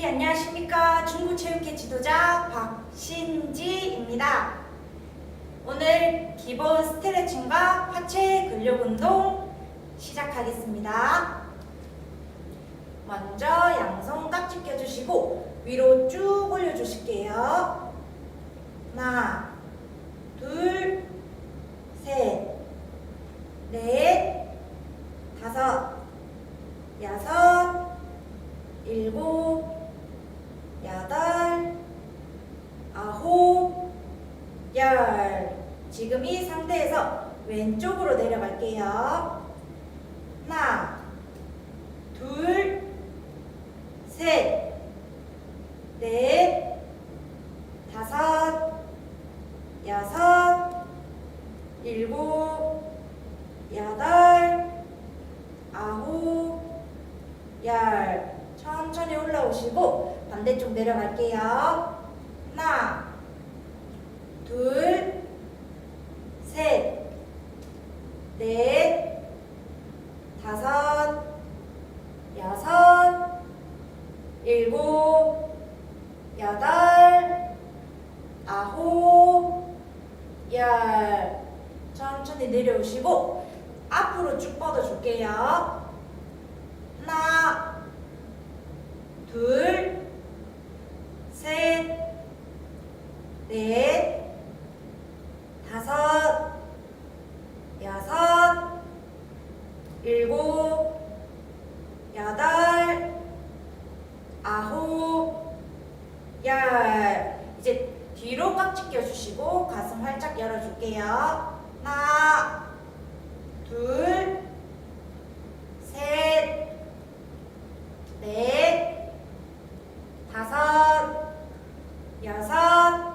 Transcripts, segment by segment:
네, 안녕하십니까. 중구체육회 지도자 박신지입니다. 오늘 기본 스트레칭과 하체 근력 운동 시작하겠습니다. 먼저 양손 깍지 껴주시고 위로 쭉 올려주실게요. 하나, 둘, 셋, 넷, 다섯, 여섯, 일곱, 여덟, 아홉, 열. 지금 이 상태에서 왼쪽으로 내려갈게요. 하나, 둘, 셋, 넷, 다섯, 여섯, 일곱, 여덟, 아홉, 열. 천천히 올라오시고 반대쪽 내려갈게요. 하나, 둘, 셋, 넷, 다섯, 여섯, 일곱, 여덟, 아홉, 열. 천천히 내려오시고 앞으로 쭉 뻗어줄게요. 하나, 둘, 셋, 넷, 다섯, 여섯, 일곱, 여덟, 아홉, 열. 이제 뒤로 깍지 껴주시고 가슴 활짝 열어줄게요. 하나, 둘, 셋, 넷, 다섯, 여섯,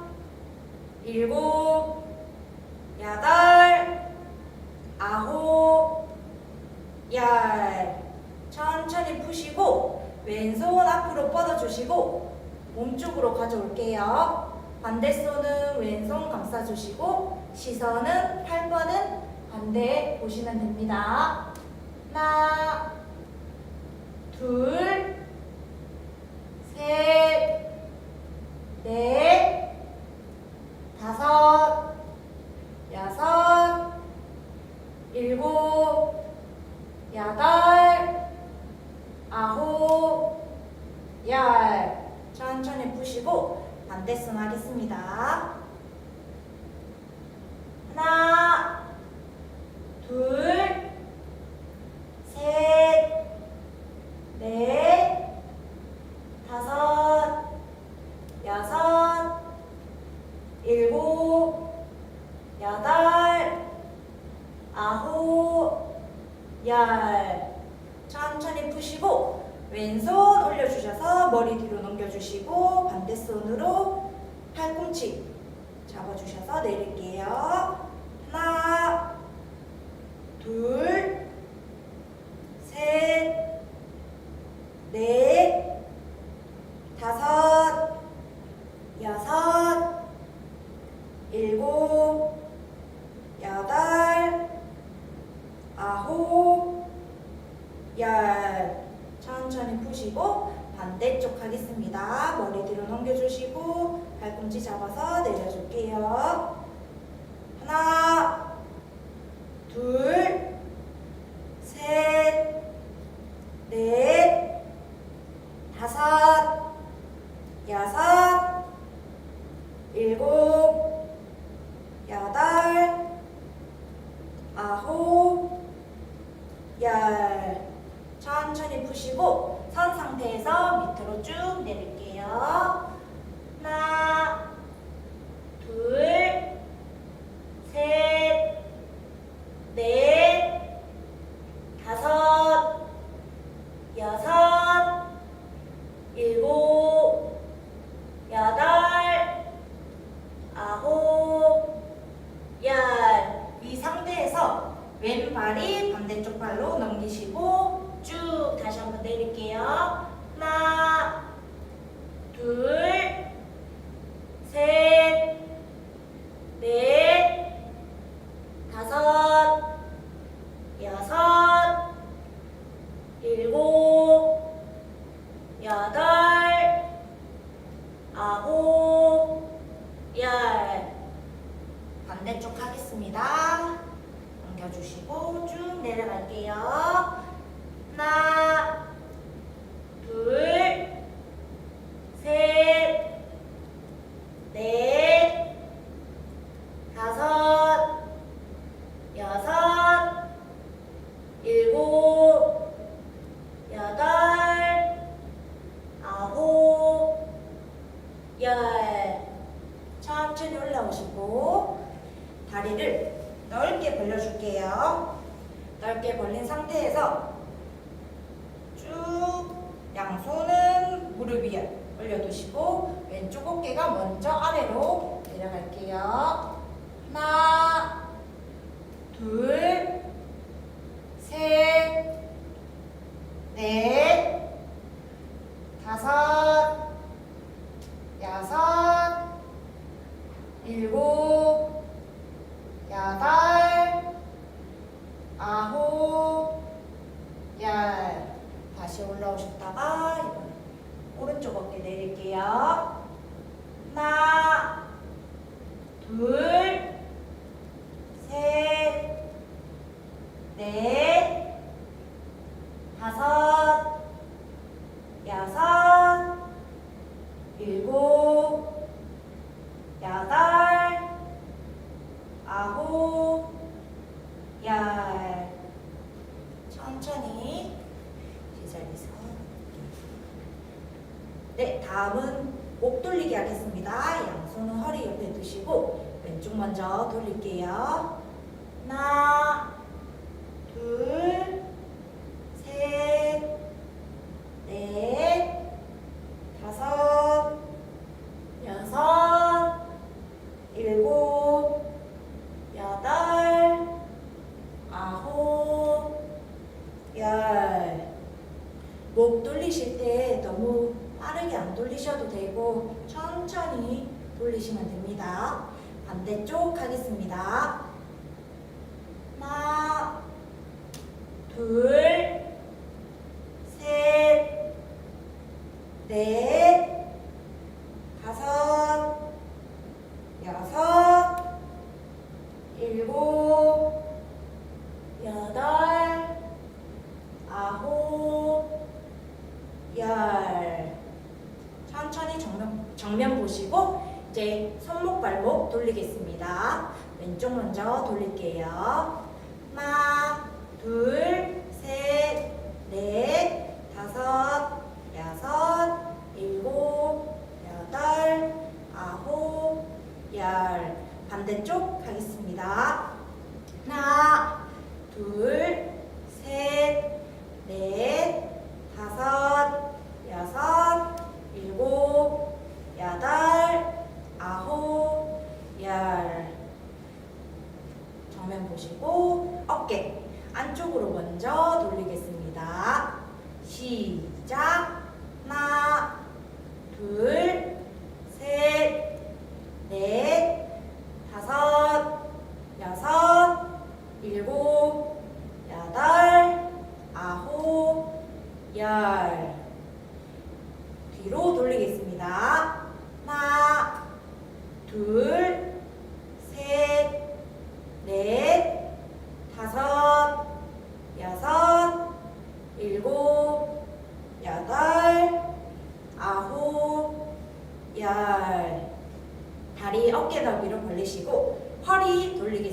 일곱, 여덟, 아홉, 열. 천천히 푸시고 왼손 앞으로 뻗어주시고 몸쪽으로 가져올게요. 반대 손은 왼손 감싸주시고 시선은 8번은 반대 보시면 됩니다. 하나, 둘, 셋, 넷, 다섯, 여섯, 일곱, 여덟, 아홉, 열. 천천히 푸시고 반대 손 하겠습니다. 하나, 둘, 셋, 넷, 다섯, 여섯, 일곱, 여덟, 아홉, 열. 천천히 푸시고 왼손 올려주셔서 머리 뒤로 넘겨주시고 반대 손으로 팔꿈치 잡아주셔서 내릴게요. 하나, 둘, 셋, 넷, 다섯, 여섯, 일곱, 여덟, 아홉, 열. 천천히 푸시고 반대쪽 하겠습니다. 머리 뒤로 넘겨주시고 발꿈치 잡아서 내려줄게요. 하나, 둘, 반대쪽 하겠습니다. 옮겨주시고 쭉 내려갈게요. 하나, 둘, 위에 올려두시고 왼쪽 어깨가 먼저 아래로 내려갈게요. 하나, 둘, 셋, 넷. 먼저 돌릴게요. தொழுகி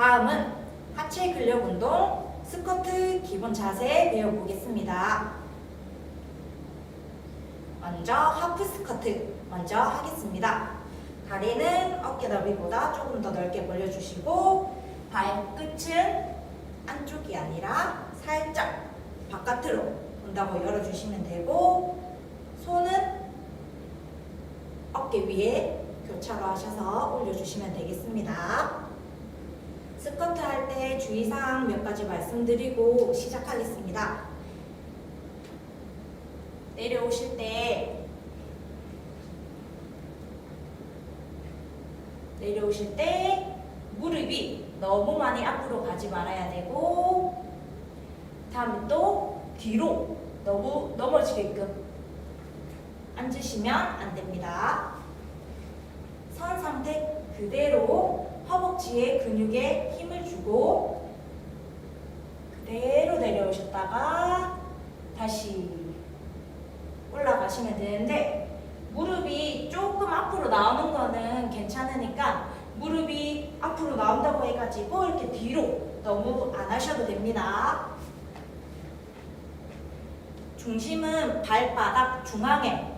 다음은 하체 근력 운동 스쿼트 기본 자세 배워보겠습니다. 먼저 하프 스쿼트 먼저 하겠습니다. 다리는 어깨 너비보다 조금 더 넓게 벌려주시고 발끝은 안쪽이 아니라 살짝 바깥으로 온다고 열어주시면 되고 손은 어깨 위에 교차로 하셔서 올려주시면 되겠습니다. 스쿼트 할 때 주의사항 몇 가지 말씀드리고 시작하겠습니다. 내려오실 때 내려오실 때 무릎이 너무 많이 앞으로 가지 말아야 되고 다음에 또 뒤로 너무 넘어지게끔 앉으시면 안 됩니다. 선 상태 그대로 허벅지에 근육에 힘을 주고 그대로 내려오셨다가 다시 올라가시면 되는데 무릎이 조금 앞으로 나오는 거는 괜찮으니까 무릎이 앞으로 나온다고 해가지고 이렇게 뒤로 너무 안 하셔도 됩니다. 중심은 발바닥 중앙에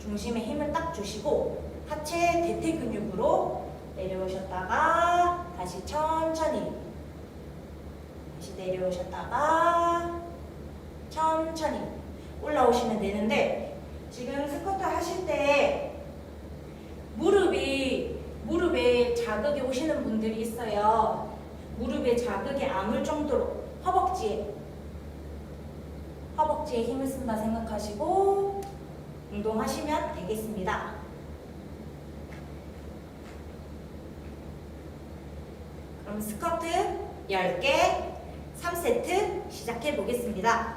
중심에 힘을 딱 주시고 하체 대퇴 근육으로 내려오셨다가 다시 천천히 다시 내려오셨다가 천천히 올라오시면 되는데 지금 스쿼트 하실 때 무릎이 무릎에 자극이 오시는 분들이 있어요. 무릎에 자극이 안 올 정도로 허벅지에 허벅지에 힘을 쓴다 생각하시고 운동하시면 되겠습니다. 그럼 스쿼트 10개 3세트 시작해 보겠습니다.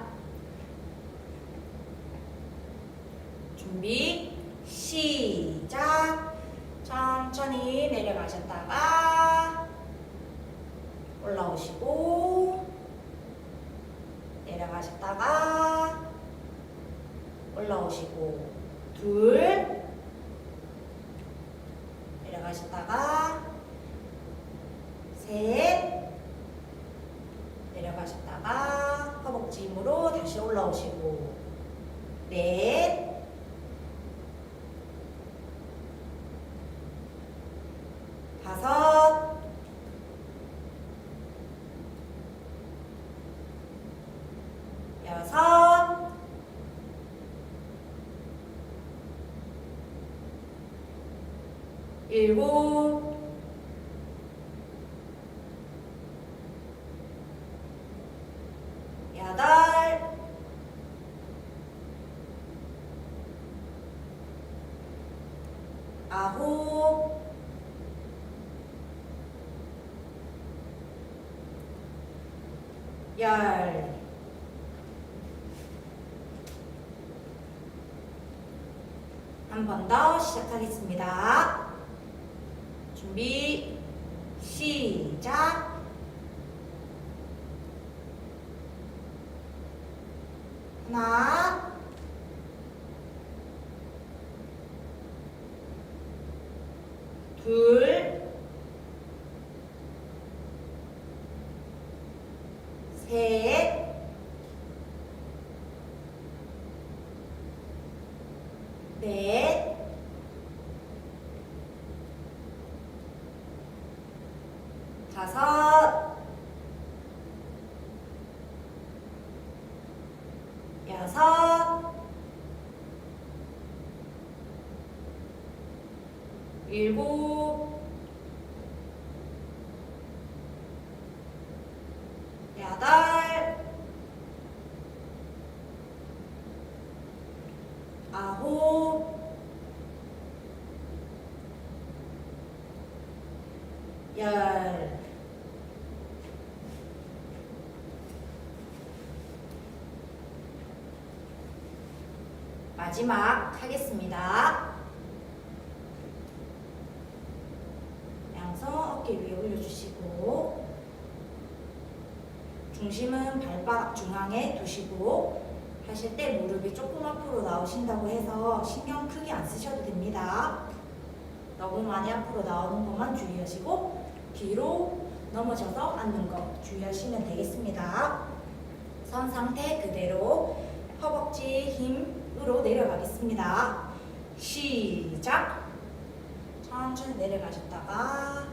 준비 시작 천천히 내려가셨다가 올라오시고 내려가셨다가 올라오시고 둘 내려가셨다가 셋 내려가셨다가 허벅지 힘으로 다시 올라오시고. 넷. 다섯. 여섯. 일곱 여덟 아홉. 열. 한 번 더 시작하겠습니다. 준비 시작. 하나, 둘, 셋, 넷, 다섯, 여섯, 일곱, 여덟, 아홉, 열. 마지막 하겠습니다. 양손 어깨 위에 올려주시고 중심은 발바닥 중앙에 두시고 하실 때 무릎이 조금 앞으로 나오신다고 해서 신경 크게 안 쓰셔도 됩니다. 너무 많이 앞으로 나오는 것만 주의하시고 뒤로 넘어져서 앉는 거 주의하시면 되겠습니다. 선 상태 그대로 허벅지 힘으로 내려가겠습니다. 시작. 천천히 내려가셨다가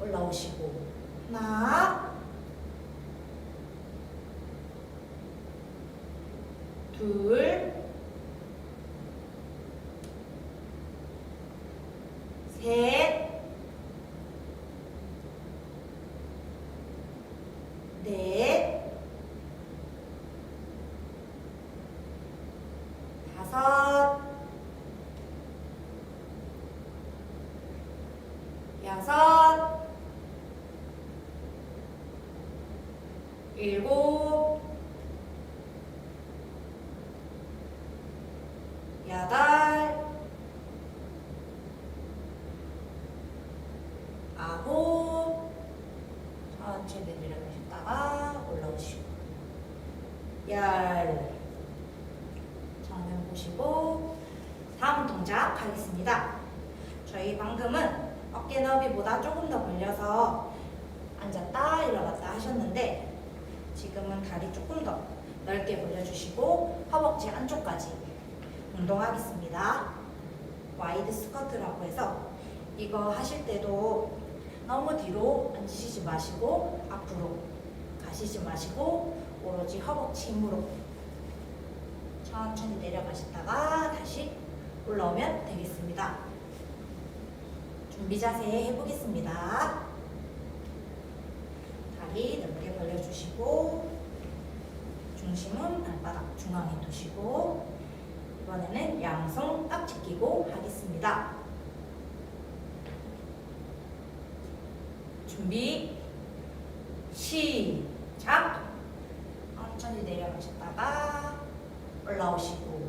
올라오시고 하나 둘 셋, 넷, 다섯, 여섯, 일곱, 5까지 운동하겠습니다. 와이드 스쿼트라고 해서 이거 하실 때도 너무 뒤로 앉으시지 마시고 앞으로 가시지 마시고 오로지 허벅지 힘으로 천천히 내려가셨다가 다시 올라오면 되겠습니다. 준비 자세 해보겠습니다. 다리 넓게 벌려주시고 중심은 발바닥 중앙에 두시고 이번에는 양손 깍지 끼고 하겠습니다. 준비 시작 천천히 내려가셨다가 올라오시고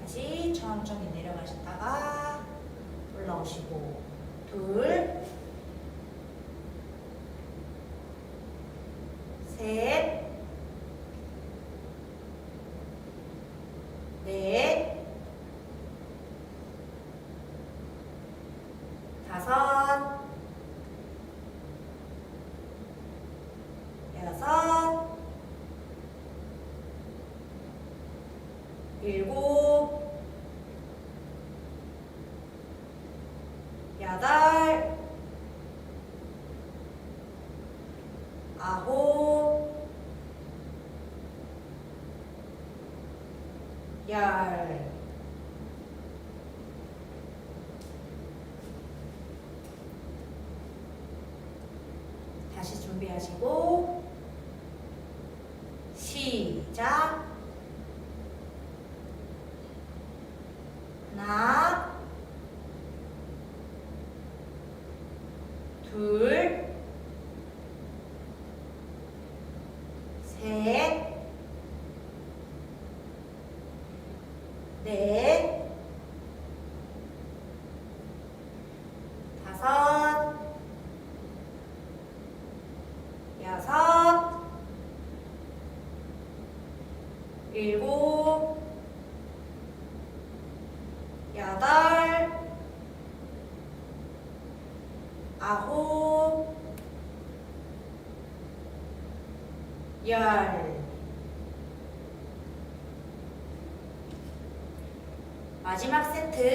다시 천천히 내려가셨다가 올라오시고 둘 셋, 넷, 다섯, 여섯, 일곱, 여덟, 아홉, 열. 다시 준비 하시고 시작. 하나, 둘, 셋, 넷,